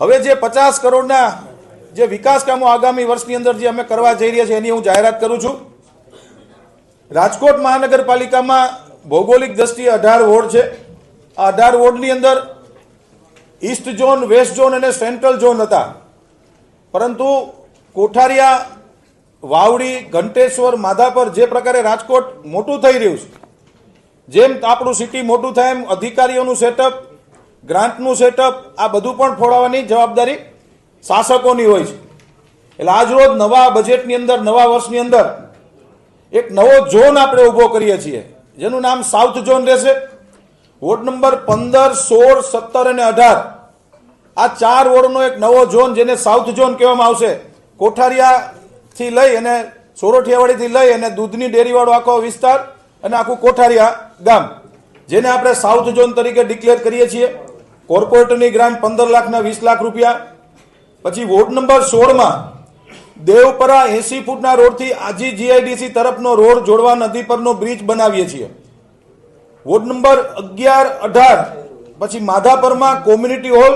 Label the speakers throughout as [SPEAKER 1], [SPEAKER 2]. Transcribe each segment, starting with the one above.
[SPEAKER 1] હવે જે પચાસ કરોડના જે વિકાસ કામો આગામી વર્ષની અંદર જે અમે કરવા જઈ રહ્યા છીએ એની હું જાહેરાત કરું છું. રાજકોટ મહાનગરપાલિકામાં ભૌગોલિક દ્રષ્ટિએ અઢાર વોર્ડ છે. આ અઢાર વોર્ડની અંદર ઈસ્ટ ઝોન, વેસ્ટ ઝોન અને સેન્ટ્રલ ઝોન હતા. પરંતુ કોઠારિયા, વાવડી, ઘંટેશ્વર, માધાપર જે પ્રકારે રાજકોટ મોટું થઈ રહ્યું છે. જેમ આપણું સિટી મોટું થાય એમ અધિકારીઓનું સેટઅપ ગ્રાન્ટનું સેટઅપ આ બધું પણ ફોડાવવાની જવાબદારી શાસકોની હોય છે. એટલે આજ રોજ નવા બજેટની અંદર, નવા વર્ષની અંદર એક નવો ઝોન આપણે ઊભો કરીએ છીએ. જેનું નામ સાઉથ ઝોન રહેશે. વોર્ડ નંબર પંદર, સોળ, સત્તર અને અઢાર. આ ચાર વોર્ડનો એક નવો ઝોન જેને સાઉથ ઝોન કહેવામાં આવશે. કોઠારિયાથી લઈ અને સોરઠિયાવાડીથી લઈ અને દૂધની ડેરીવાળો આખો વિસ્તાર અને આખું કોઠારિયા ગામ, જેને આપણે સાઉથ ઝોન તરીકે ડિક્લેર કરીએ છીએ. કોર્પોરેટરની ગ્રાન્ટ પંદર લાખના વીસ લાખ રૂપિયા. પછી વોર્ડ નંબર સોળમાં દેવપરા એસી ફૂટના રોડથી આજી જીઆઈડીસી તરફનો રોડ જોડવા નદી પરનો બ્રિજ બનાવીએ છીએ. વોર્ડ નંબર અગિયાર, અઢાર, પછી માધાપરમાં કોમ્યુનિટી હોલ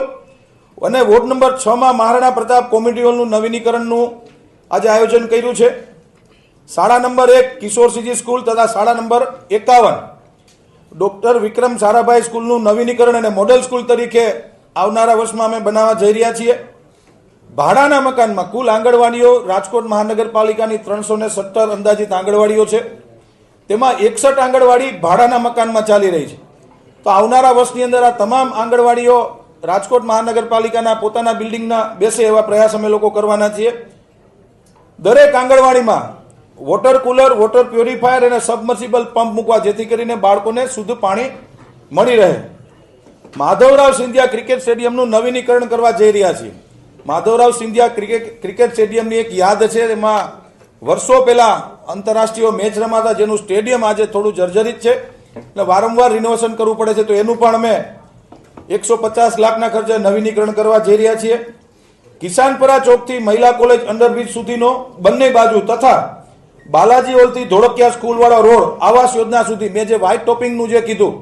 [SPEAKER 1] અને વોર્ડ નંબર છમાં મહારાણા પ્રતાપ કોમ્યુનિટી હોલનું નવીનીકરણનું આજે આયોજન કર્યું છે. શાળા નંબર એક કિશોરસિંહજી સ્કૂલ તથા શાળા નંબર એકાવન. ડોક્ટર વિક્રમ સારાભાઈ સ્કૂલનું નવીનીકરણ અને મોડેલ સ્કૂલ તરીકે આવનારા વર્ષમાં અમે બનાવવા જઈ રહ્યા છીએ. ભાડાના મકાનમાં કુલ આંગણવાડીઓ રાજકોટ મહાનગરપાલિકાની ત્રણસો ને સત્તર અંદાજિત આંગણવાડીઓ છે. તેમાં એકસઠ આંગણવાડી ભાડાના મકાનમાં ચાલી રહી છે. તો આવનારા વર્ષની અંદર આ તમામ આંગણવાડીઓ રાજકોટ મહાનગરપાલિકાના પોતાના બિલ્ડિંગના બેસે એવા પ્રયાસ અમે લોકો કરવાના છીએ. દરેક આંગણવાડીમાં વોટર કુલર, વોટર પ્યોરિફાયર અને સબમર્સિબલ પંપ મૂકવા, જેથી કરીને બાળકોને શુદ્ધ પાણી મળી રહે. માધવરાવ સિંધિયા ક્રિકેટ સ્ટેડિયમનું નવીનીકરણ કરવા જઈ રહ્યા છીએ. માધવરાવ સિંધિયા ક્રિકેટ ક્રિકેટ સ્ટેડિયમની એક યાદ છે, એમાં વર્ષો પહેલા આંતરરાષ્ટ્રીય મેચ રમાતા, જેનું સ્ટેડિયમ આજે થોડું જર્જરિત છે, એટલે વારંવાર રિનોવેશન કરવું પડે છે, તો એનું પણ અમે એકસો પચાસ લાખના ખર્ચે નવીનીકરણ કરવા જઈ રહ્યા છીએ. કિસાનપરા ચોકથી મહિલા કોલેજ અંડરબ્રિજ સુધીનો બંને બાજુ તથા બાલાજી હોલથી ધોળકિયા સ્કૂલવાળો રોડ આવાસ યોજના સુધી મેં જે વ્હાઇટ ટોપિંગનું જે કીધું,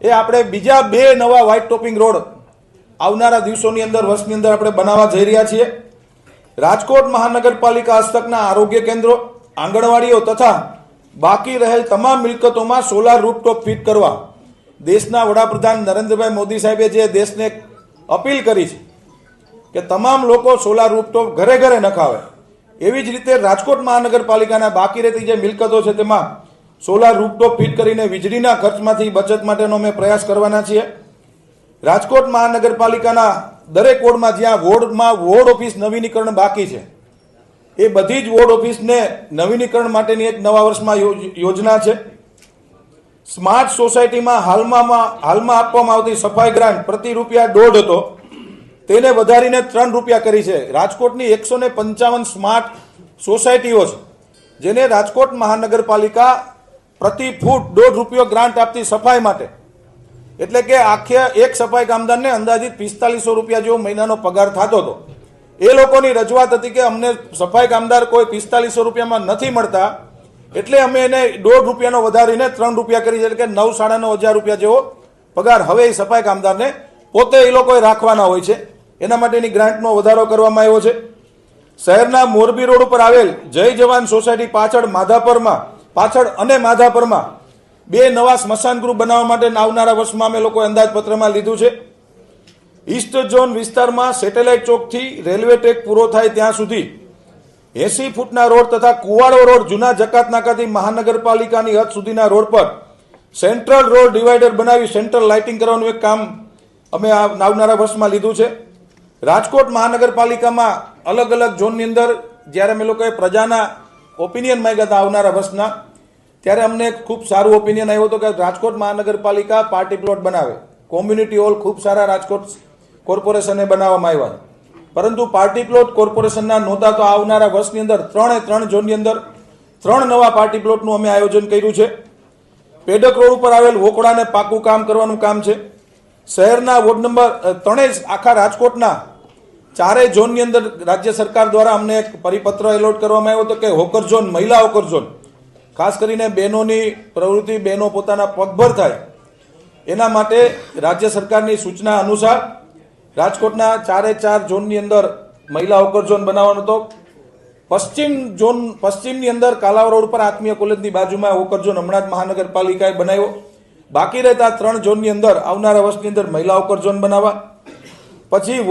[SPEAKER 1] એ આપણે બીજા બે નવા વ્હાઇટ ટોપિંગ રોડ આવનારા દિવસોની અંદર, વર્ષની અંદર આપણે બનાવવા જઈ રહ્યા છીએ. રાજકોટ મહાનગરપાલિકા હસ્તકના આરોગ્ય કેન્દ્રો, આંગણવાડીઓ તથા બાકી રહેલ તમામ મિલકતોમાં સોલાર રૂપટોપ ફિટ કરવા દેશના વડાપ્રધાન નરેન્દ્રભાઈ મોદી સાહેબે જે દેશને અપીલ કરી છે કે તમામ લોકો સોલાર રૂપટોપ ઘરે ઘરે નખાવે. એવી જ રીતે રાજકોટ મહાનગરપાલિકાના બાકી રહેતી જે મિલકતો છે, તેમાં સોલાર રૂપટોપ ફિટ કરીને વીજળીના ખર્ચમાંથી બચત માટેનો અમે પ્રયાસ કરવાના છીએ. રાજકોટ મહાનગરપાલિકાના દરેક વોર્ડમાં જ્યાં વોર્ડમાં વોર્ડ ઓફિસ નવીનીકરણ બાકી છે, એ બધી જ વોર્ડ ઓફિસને નવીનીકરણ માટેની એક નવા વર્ષમાં યોજના છે. સ્માર્ટ સોસાયટીમાં હાલમાં હાલમાં આપવામાં આવતી સફાઈ ગ્રાન્ટ પ્રતિ રૂપિયા દોઢ હતો. તેને વધારીને ત્રણ રૂપિયા કરી છે. રાજકોટની એકસો ને પંચાવન સ્માર્ટ સોસાયટીઓ છે, જેને રાજકોટ મહાનગરપાલિકા પ્રતિ ફૂટ દોઢ રૂપિયો ગ્રાન્ટ આપતી સફાઈ માટે. એટલે કે આખે એક સફાઈ કામદારને અંદાજિત પિસ્તાલીસો રૂપિયા જેવો મહિનાનો પગાર થતો હતો. એ લોકોની રજૂઆત હતી કે અમને સફાઈ કામદાર કોઈ પિસ્તાલીસો રૂપિયામાં નથી મળતા, એટલે અમે એને દોઢ રૂપિયાનો વધારીને ત્રણ રૂપિયા કરી એટલે કે નવ સાડા નવ હજાર રૂપિયા જેવો પગાર હવે એ સફાઈ કામદારને પોતે એ લોકોએ રાખવાના હોય છે. એના માટેની ગ્રાન્ટનો વધારો કરવામાં આવ્યો છે. શહેરના મોરબી રોડ ઉપર આવેલ જય જવાન સોસાયટી પાછળ માધાપરમાં, પાછળ અને માધાપરમાં બે નવા સ્મશાન ગૃહ બનાવવા માટે આવનારા વર્ષમાં અમે લોકોએ અંદાજપત્રમાં લીધું છે. ઈસ્ટ ઝોન વિસ્તારમાં સેટેલાઇટ ચોકથી રેલવે ટ્રેક પૂરો થાય ત્યાં સુધી એસી ફૂટના રોડ તથા કુવાડો રોડ જૂના જકાત નાકાથી મહાનગરપાલિકાની હદ સુધીના રોડ પર સેન્ટ્રલ રોડ ડિવાઈડર બનાવી સેન્ટ્રલ લાઇટિંગ કરવાનું એક કામ અમે આવનારા વર્ષમાં લીધું છે. રાજકોટ મહાનગરપાલિકામાં અલગ અલગ ઝોનની અંદર જ્યારે અમે લોકોએ પ્રજાના ઓપિનિયન માંગ્યા હતા આવનારા વર્ષના, ત્યારે અમને ખૂબ સારું ઓપિનિયન આવ્યું હતું કે રાજકોટ મહાનગરપાલિકા પાર્ટી પ્લોટ બનાવે. કોમ્યુનિટી હોલ ખૂબ સારા રાજકોટ કોર્પોરેશને બનાવવામાં આવ્યા પરંતુ પાર્ટી પ્લોટ કોર્પોરેશનના નહોતા તો આવનારા વર્ષની અંદર ત્રણે ત્રણ ઝોનની અંદર ત્રણ નવા પાર્ટી પ્લોટનું અમે આયોજન કર્યું છે. પેડક રોડ ઉપર આવેલ વોકડાને પાકું કામ કરવાનું કામ છે. શહેરના વોર્ડ નંબર ત્રણેય આખા રાજકોટના ચારેય ઝોનની અંદર રાજ્ય સરકાર દ્વારા અમને એક પરિપત્ર એલોટ કરવામાં આવ્યો હતો કે હોકર ઝોન, મહિલા હોકર ઝોન. ખાસ કરીને બહેનોની પ્રવૃત્તિ, બહેનો પોતાના પગભર થાય. એના માટે રાજ્ય સરકારની સૂચના અનુસાર રાજકોટના ચારે ચાર ઝોનની અંદર મહિલા હોકર ઝોન બનાવવાનો હતો. પશ્ચિમ ઝોન, પશ્ચિમની અંદર કાલાવ રોડ પર આત્મીય કોલેજની બાજુમાં હોકર ઝોન હમણાં જ મહાનગરપાલિકાએ બનાવ્યો. બાકી રહેતા ત્રણ ઝોનની અંદર આવનારા વર્ષની અંદર મહિલા હોકર ઝોન બનાવવા. પછી